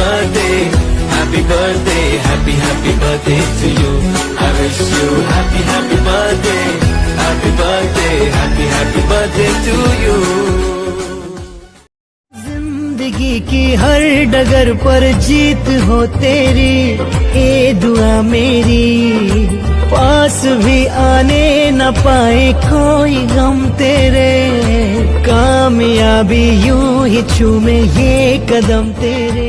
birthday, happy birthday, happy happy birthday to you. I wish you happy happy birthday, happy birthday, happy happy birthday to you. की हर डगर पर जीत हो तेरी ये दुआ मेरी pass भी आने न पाए कोई गम तेरे कामयाबी यूँ ही चूमे ये कदम तेरे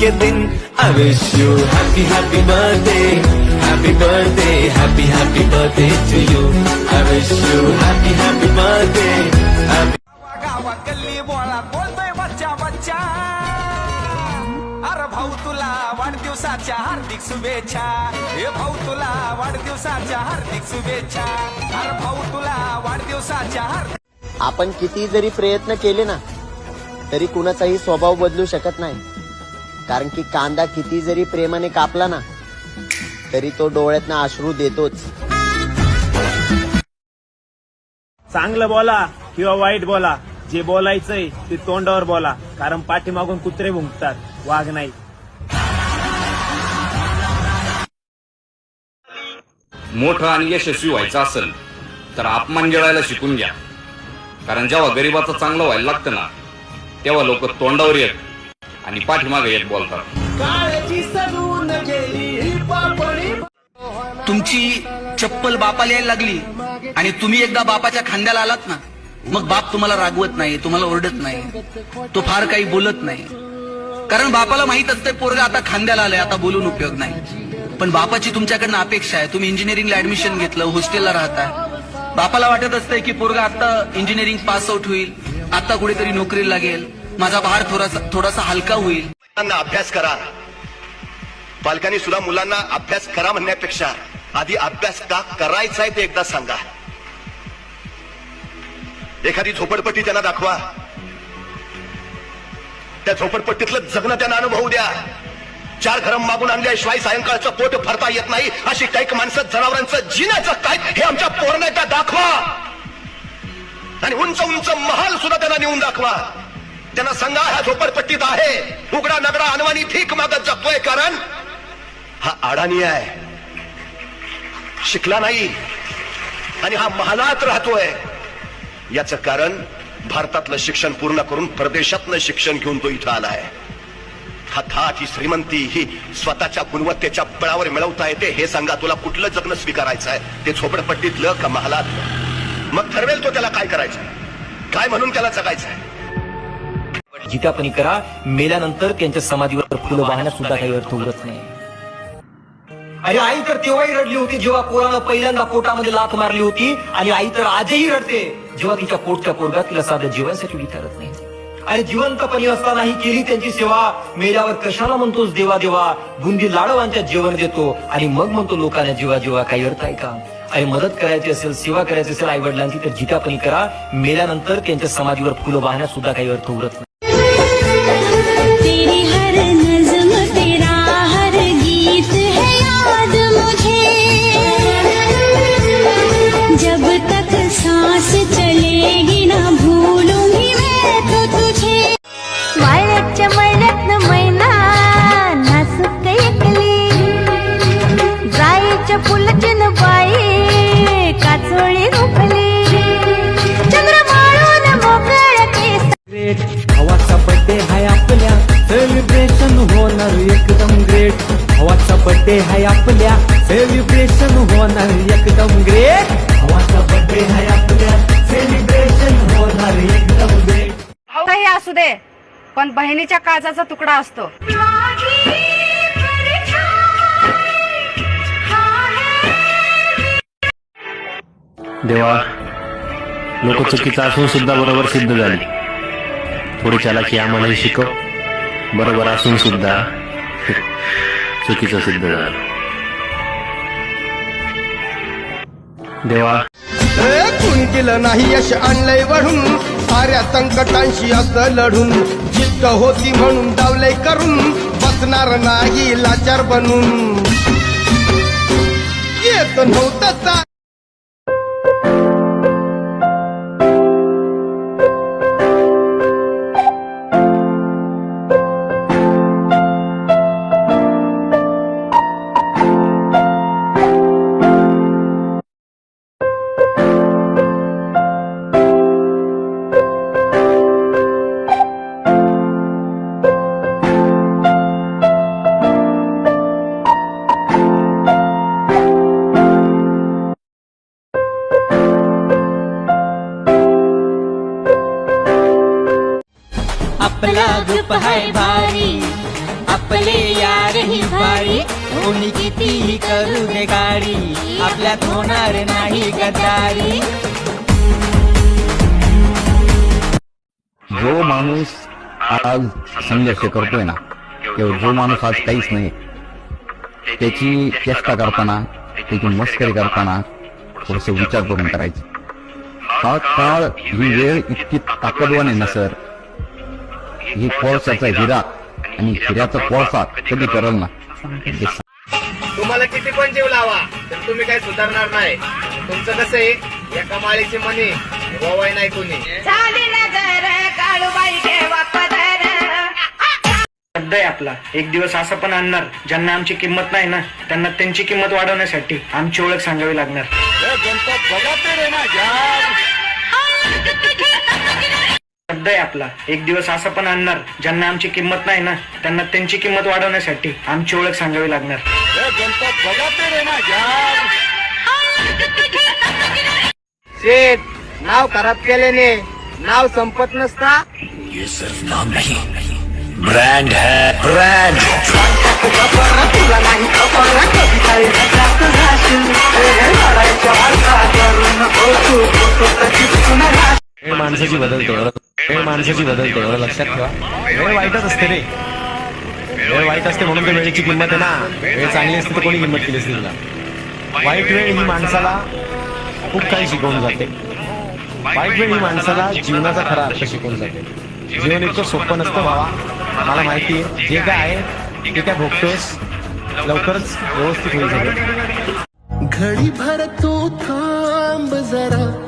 के दिन। I wish you happy happy birthday, happy birthday, happy happy birthday to you. I wish you happy happy birthday, happy गावात गल्ली बोलतोय बच्चा बच्चा अरे भाऊ तुला वाढदिवसाच्या हार्दिक शुभेच्छा. हे भाऊ तुला वाढदिवसाच्या हार्दिक शुभेच्छा. अरे भाऊ तुला वाढदिवसाच्या हार्दिक आपण किती जरी प्रयत्न केले ना तरी कुणाचाही स्वभाव बदलू शकत नाही. कारण की कांदा किती जरी प्रेमाने कापला ना तरी तो डोळ्यातनं अश्रू देतोच. चांगलं बोला किंवा वाईट बोला जे बोलायचंय ते तोंडावर बोला कारण पाठीमागून कुत्रे भुंकतात वाघ नाही. मोठं आणि यशस्वी व्हायचं असेल तर अपमान गिळायला शिकून घ्या. कारण जेव्हा गरीबाचं चांगलं व्हायला लागतं ना तेव्हा लोक तोंडावर येत. आणि पाठीमागे येत बोलतात. तुमची चप्पल बापाला यायला लागली आणि तुम्ही एकदा बापाच्या खांद्याला आलात ना मग बाप तुम्हाला रागवत नाही तुम्हाला ओरडत नाही तो फार काही बोलत नाही. कारण बापाला माहीत असते पोरगा आता खांद्याला आलाय आता बोलून उपयोग नाही. पण बापाची तुमच्याकडनं अपेक्षा आहे. तुम्ही इंजिनिअरिंगला ऍडमिशन घेतलं हॉस्टेलला राहताय बापाला वाटत असतंय की पोरगा आता इंजिनिअरिंग पास आउट होईल आता कुठेतरी नोकरीला लागेल. माझा भार थोडासा थोडासा हलका होईल. मुलांना अभ्यास करा. पालकांनी सुद्धा मुलांना अभ्यास करा म्हणण्यापेक्षा आधी अभ्यास का करायचा आहे ते एकदा सांगा. एखादी झोपडपट्टी त्यांना दाखवा. त्या झोपडपट्टीतलं जगणं त्यांना अनुभवू द्या. चार घरम मागून आणल्याशिवाय सायंकाळचं पोट भरता येत नाही. अशी काही माणसं जनावरांचं जिण्याचं काय हे आमच्या पोरण्याचा दाखवा. आणि उंच उंच महाल सुद्धा त्यांना नेऊन दाखवा. त्यांना सांगा ह्या झोपडपट्टीत आहे. उघडा नगडा अनवानी ठीक मागत जगतोय कारण. हा अडाणी आहे. शिकला नाही. आणि हा महालात राहतोय. याचं कारण भारतातलं शिक्षण पूर्ण करून परदेशातलं शिक्षण घेऊन तो इथं आलाय. हा थाट ही श्रीमंती ही स्वतःच्या गुणवत्तेच्या बळावर मिळवता येते हे सांगा तुला कुठलं जगणं स्वीकारायचं आहे? ते झोपडपट्टीतलं का महालात मग ठरवेल तो त्याला काय करायचं. काय म्हणून त्याला जगायचं आहे? जितापणी करा. मेल्यानंतर त्यांच्या समाधीवर फुलं वाहण्यात सुद्धा काही अर्थ उरत नाही. अरे आई तर तेव्हाही रडली होती जेव्हा पोरानं पहिल्यांदा पोटामध्ये लाथ मारली होती आणि आई तर आजही रडते. जेव्हा तिच्या पोटच्या पोरगा तिला साधं जीवनासाठी विचारत नाही. अरे जिवंतपणी असतानाही केली त्यांची सेवा. मेल्यावर कशाला म्हणतोस देवा देवा? बुंदी लाडवांच्या जेवण देतो आणि मग म्हणतो लोकांना जीवा जीवा काही अर्थ आहे का? अरे मदत करायची असेल सेवा करायची असेल आई वडिलांची तर जितापणी करा. मेल्यानंतर त्यांच्या समाधीवर फुलं वाहण्यात सुद्धा काही अर्थ उरत नाही. हर बर्थडे हाय आपल्या सेलिब्रेशन होणार एकदम ग्रेट भावाचा बर्थडे हाय आपल्या सेलिब्रेशन होणार एकदम ग्रेट काही असू दे पण बहिणीच्या काळजाचा तुकडा असतो. देवा लोक चुकीचं असून सुद्धा बरोबर सिद्ध झाली. थोडी चालाकी आम्हालाही शिकव. बरोबर असून सुद्धा. चुकीचं सिद्ध झालं. देवा. केलं नाही यश आणलंय वढून साऱ्या संकटांशी असं लढून. जिद्द होती म्हणून डावलय करून. बसणार नाही लाचार बनून. येत नव्हतं आपला ग्रुप है भारी. आपले यार ही भारी. कोणी कितीही करू दे गाडी. आपल्यात होणार नाही गदारी. जो माणूस आज संघर्ष करतोय ना किंवा जो माणूस आज काहीच नाही त्याची चेष्टा करताना त्याची मस्करी करताना थोडस विचार करून करायचं. हा काळ ही वेळ इतकी ताकदवान आहे ना सर? ही कोळसाचा हिरा आणि हिऱ्याचा कोळसा कधी करल ना? तुम्हाला किती पण जीव लावा तर तुम्ही काही सुधारणार नाही. तुमचं कसं आहे? एका माळीची मनी गोवाय नाही कोणी. शब्द आहे आपला. एक दिवस असं पण आणणार ज्यांना आमची किंमत नाही ना त्यांना त्यांची किंमत वाढवण्यासाठी आमची ओळख सांगावी लागणार. शब्द आहे आपला. एक दिवस असं पण आणणार ज्यांना आमची किंमत नाही ना त्यांना त्यांची किंमत वाढवण्यासाठी आमची ओळख सांगावी लागणार. शेत नाव खराब केल्याने नाव संपत नसता? वेळ माणसाची बदलते वेळ माणसाची बदलते एवढं लक्षात ठेवा. वेळ वाईटच असते रे. वेळ वाईट असते म्हणून तर वेळेची किंमत आहे ना. वेळ चांगली असते तर कोणी किंमत केली असते तिला. वाईट वेळ ही माणसाला खूप काही शिकवून जाते. वाईट वेळ ही माणसाला जीवनाचा खरा अर्थ शिकवून जाते. जीवन इतकं सोपं नसतं भावा. मला माहिती आहे. जे काय आहे ते काय भोगतोस लवकरच व्यवस्थित होईल सगळं. घडी भर तू थांब जरा.